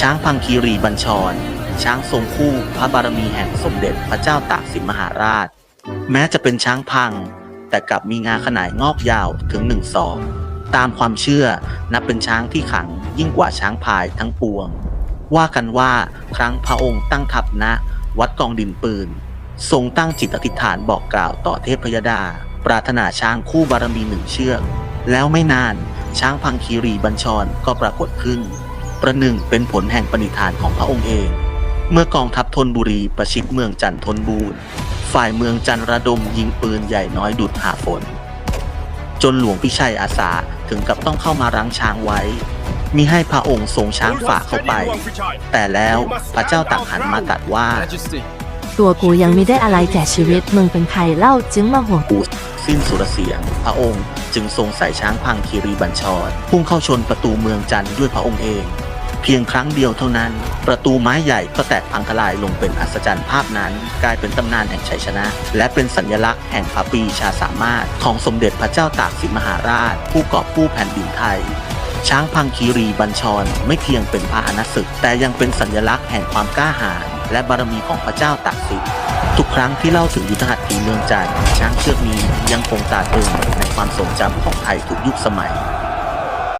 ช้างพังคีรีบัญชร ช้างทรงคู่พระบารมีแห่งสมเด็จพระเจ้าตากสินมหาราช แม้จะเป็นช้างพัง แต่กลับมีงาขนาดงอกยาวถึงหนึ่งศอกตามความเชื่อนับเป็นช้างที่ขังยิ่งกว่าช้างพายทั้งปวง ว่ากันว่าครั้งพระองค์ตั้งทัพณวัดกองดินปืน ทรงตั้งจิตอธิษฐานบอกกล่าวต่อเทพยดา ปรารถนาช้างคู่บารมีหนึ่งเชือก แล้วไม่นานช้างพังคีรีบัญชรก็ปรากฏขึ้น ประหนึ่งเป็นผลแห่งปณิธานของพระองค์เอง เมื่อกองทัพธนบุรีประชิดเมืองจันทนบูรณ์ฝ่ายเมืองจันระดมยิงปืนใหญ่น้อยดุดหาฝน จนหลวงพิชัยอาสาถึงกับต้องเข้ามารั้งช้างไว้มีให้พระองค์ทรงช้างฝ่าเข้าไป แต่แล้วพระเจ้าตากหันมาตรัดว่า Majesty, ตัวกูยังไม่ได้อะไรแก่ชีวิตมึงเป็นใครเล่าจึงมาห่วงกูสิ้นสุรเสียง พระองค์จึงทรงใส่ช้างพังคีรีบัญชรพุ่งเข้าชนประตูเมืองจันทร์ด้วยพระองค์เองเพียงครั้งเดียวเท่านั้น ประตูไม้ใหญ่ก็แตกพังทลายลงเป็นอัศจรรย์ภาพนั้น กลายเป็นตำนานแห่งชัยชนะ และเป็นสัญลักษณ์แห่งพระปีชาสามารถ ของสมเด็จพระเจ้าตากสินมหาราช ผู้กอบกู้แผ่นดินไทยช้างพังคีรีบัญชร ไม่เพียงเป็นพาหนะศึก แต่ยังเป็นสัญลักษณ์แห่งความกล้าหาญและบารมีของพระเจ้าตากสินทุกครั้งที่เล่าถึงยุทธหัตถีเมืองจันทร์ช้างเชือกนี้ยังคงตาตึงในความทรงจำของไทยทุกยุคสมัย